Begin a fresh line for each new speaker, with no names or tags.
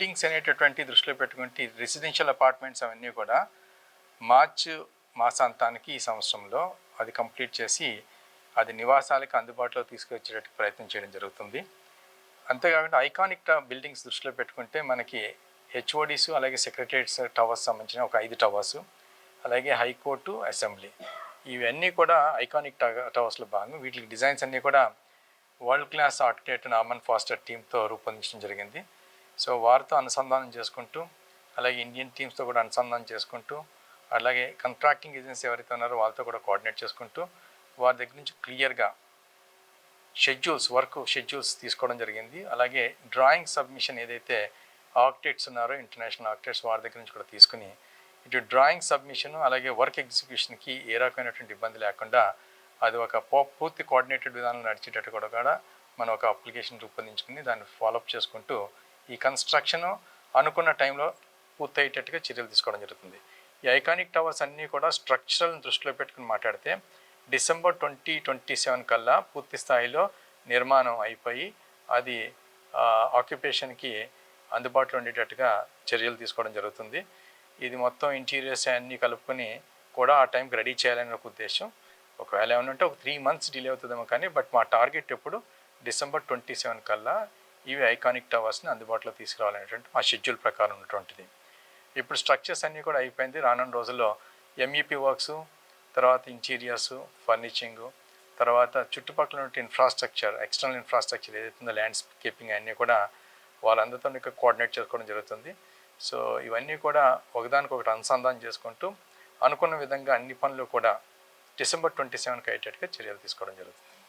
Buildings అనేటటువంటి దృష్టిలో పెట్టుకుంటే రెసిడెన్షియల్ అపార్ట్మెంట్స్ అవన్నీ కూడా మార్చ్ మాసాంతానికి ఈ సంవత్సరంలో అది కంప్లీట్ చేసి అది నివాసాలకు అందుబాటులో తీసుకొచ్చేటట్టు ప్రయత్నం చేయడం జరుగుతుంది. అంతేకాకుండా ఐకానిక్ ట- బిల్డింగ్స్ దృష్టిలో పెట్టుకుంటే మనకి హెచ్ఓడిస్ అలాగే సెక్రటరియట్స్ టవర్స్ సంబంధించిన ఒక ఐదు టవర్స్ అలాగే హైకోర్టు అసెంబ్లీ ఇవన్నీ కూడా ఐకానిక్ టవర్స్లో భాగం వీటికి డిజైన్స్ అన్నీ కూడా వరల్డ్ క్లాస్ ఆర్కిటెక్ట్ నామన్ ఫాస్టర్ టీంతో రూపొందించడం జరిగింది. సో వారితో అనుసంధానం చేసుకుంటూ అలాగే ఇండియన్ టీమ్స్తో కూడా అనుసంధానం చేసుకుంటూ అలాగే కాంట్రాక్టింగ్ ఏజెన్సీ ఎవరైతే ఉన్నారో వాళ్ళతో కూడా కోఆర్డినేట్ చేసుకుంటూ వారి దగ్గర నుంచి క్లియర్గా షెడ్యూల్స్ వర్క్ షెడ్యూల్స్ తీసుకోవడం జరిగింది. అలాగే డ్రాయింగ్ సబ్మిషన్ ఏదైతే ఆర్కిటెక్ట్స్ ఉన్నారో ఇంటర్నేషనల్ ఆర్కిటెక్ట్స్ వారి దగ్గర నుంచి కూడా తీసుకుని ఇటు డ్రాయింగ్ సబ్మిషన్ అలాగే వర్క్ ఎగ్జిక్యూషన్కి ఏ రకమైనటువంటి ఇబ్బంది లేకుండా అది ఒక పూర్తి కోఆర్డినేటెడ్ విధానం నడిచేటట్టు కూడా కూడా మనం ఒక అప్లికేషన్ రూపొందించుకుని దాన్ని ఫాలోఅప్ చేసుకుంటూ ఈ కన్స్ట్రక్షన్ అనుకున్న టైంలో పూర్తయ్యేటట్టుగా చర్యలు తీసుకోవడం జరుగుతుంది. ఈ ఐకానిక్ టవర్స్ అన్నీ కూడా స్ట్రక్చరల్ దృష్టిలో పెట్టుకుని మాట్లాడితే డిసెంబర్ ట్వంటీ ట్వంటీ సెవెన్ కల్లా పూర్తి స్థాయిలో నిర్మాణం అయిపోయి అది ఆక్యుపేషన్కి అందుబాటులో ఉండేటట్టుగా చర్యలు తీసుకోవడం జరుగుతుంది. ఇది మొత్తం ఇంటీరియర్స్ అన్నీ కలుపుకొని కూడా ఆ టైంకి రెడీ చేయాలని ఒక ఉద్దేశం. ఒకవేళ ఏమైనా ఉంటే ఒక త్రీ మంత్స్ డిలే అవుతుందేమో కానీ బట్ మా టార్గెట్ ఎప్పుడు డిసెంబర్ ట్వంటీ సెవెన్ కల్లా ఇవి ఐకానిక్ టవర్స్ని అందుబాటులో తీసుకురావాలనేటువంటి మా షెడ్యూల్ ప్రకారం ఉన్నటువంటిది. ఇప్పుడు స్ట్రక్చర్స్ అన్నీ కూడా అయిపోయింది. రానున్న రోజుల్లో ఎంఈపీ వర్క్స్ తర్వాత ఇంటీరియర్స్ ఫర్నిచింగు తర్వాత చుట్టుపక్కల ఉన్న ఇన్ఫ్రాస్ట్రక్చర్ ఎక్స్టర్నల్ ఇన్ఫ్రాస్ట్రక్చర్ ఏదైతే ఉందో ల్యాండ్స్కేపింగ్ అన్నీ కూడా వాళ్ళందరితో ఇక్కడ కోఆర్డినేట్ చేసుకోవడం జరుగుతుంది. సో ఇవన్నీ కూడా ఒకదానికొకటి అనుసంధానం చేసుకుంటూ అనుకున్న విధంగా అన్ని పనులు కూడా డిసెంబర్ ట్వంటీ సెవెన్కి అయ్యేటట్టుగా చర్యలు తీసుకోవడం జరుగుతుంది.